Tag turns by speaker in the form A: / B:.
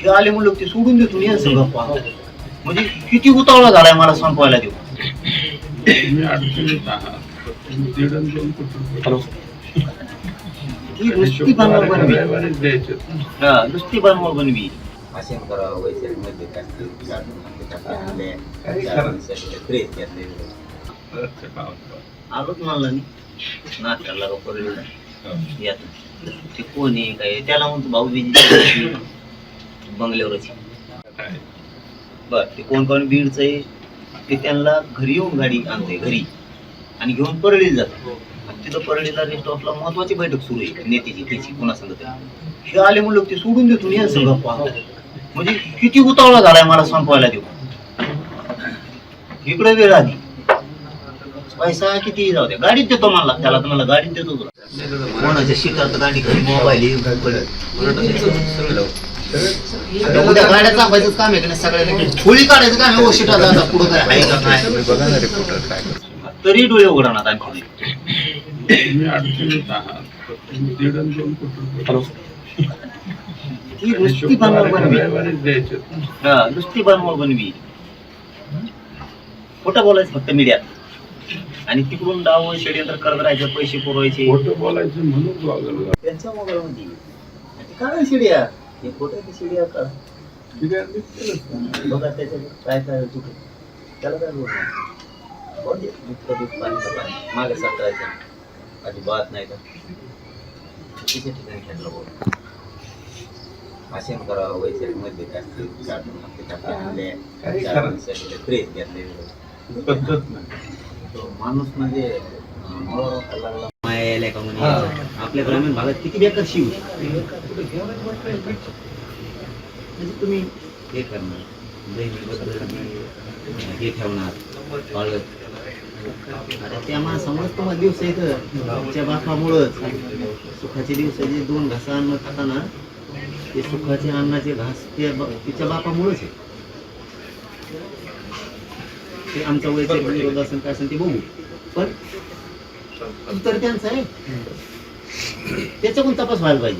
A: हे आले म्हणलं ते सोडून देतो मी असं गप्पा म्हणजे किती उतावळा झालाय मला संपवायला देऊ
B: तुम्ही अडचणीत आहात तुम्ही दीड आणि दोन कुटुंब
A: ही नुसती बनवा बनवी
B: रविवारीच द्यायचे
A: हा, नुसती बनवा बनवी
C: भाषण करावं वैशाखमध्ये टाकते चार टाकते आणले चार दिवसाचे फ्रेश घेतले
A: आलोच म्हणला मी नाश्त्याला का पडलेला यात ते कोण आहे काय आहे? त्याला म्हणतो भाऊबीजी बंगल्यावरच. बर ते कोण कोण बीडच आहे ते त्यांना घरी येऊन गाडी आणते घरी. आणि घेऊन परळीला जातो तिथं परळीला रेस्ट ऑफला महत्वाची बैठक सुरू आहे नेत्याची त्याची कोणा सांगत हे आले म्हणलं ते सोडून देतो या सगळं म्हणजे किती उतावळा झालाय मला संपवायला देऊ. इकडे वेळ आली. पैसा किती जाऊ द्या. गाडीत देतो मला त्याला तर मला गाडीत देतो तुला कोणाच्या शिकात गाडी घरी मोबाईल उद्या गाड्या चापायचं काम आहे का नाही सगळ्यांना काढायचं काम आहे ओ शिटाचा आता पुढं काय आहे का काय तरी डोळे उघडणार
B: दीड आणि दोन
A: ही नुसती बनवा बनवी.
B: रविवारीच द्यायचे.
A: हा नुसती बनवा बनवी. खोटं बोलायचं फक्त मीडियात आणि तिकडून डाव षडयंत्र करत राहायचं पैसे पुरवायचे.
B: खोटं बोलायचं म्हणून वागलं
A: त्यांच्या मोबाईल मध्ये काय शिड्या ते. बघा त्याच्यात काय काय चुकलं त्याला काय बोलणार कोण दे? दूध दूध पाणी का पाणी. मागे सातरायचं अजिबात नाही तर ठिकाणी खेळला बोल?
C: भाषण करावं
A: वैशाखमध्ये माणूस म्हणजे लागला. यायला का म्हणे आपल्या ग्रामीण भागात किती बेकार शिव? म्हणजे तुम्ही हे करणार. हे ठेवणार. अरे त्या माणसामुळेच तुम्हाला दिवस येतं तुमच्या बापामुळंच. सुखाचे दिवसाचे दोन घासा अन्न खाताना ते सुखाचे अन्नाचे घास ते तिच्या बापामुळेच आहे. ते आमचा वैचारिक विरोध असेल काय असेल ते बघू. पण अंतर त्यांचं आहे. त्याच्याकडून तपास व्हायला पाहिजे.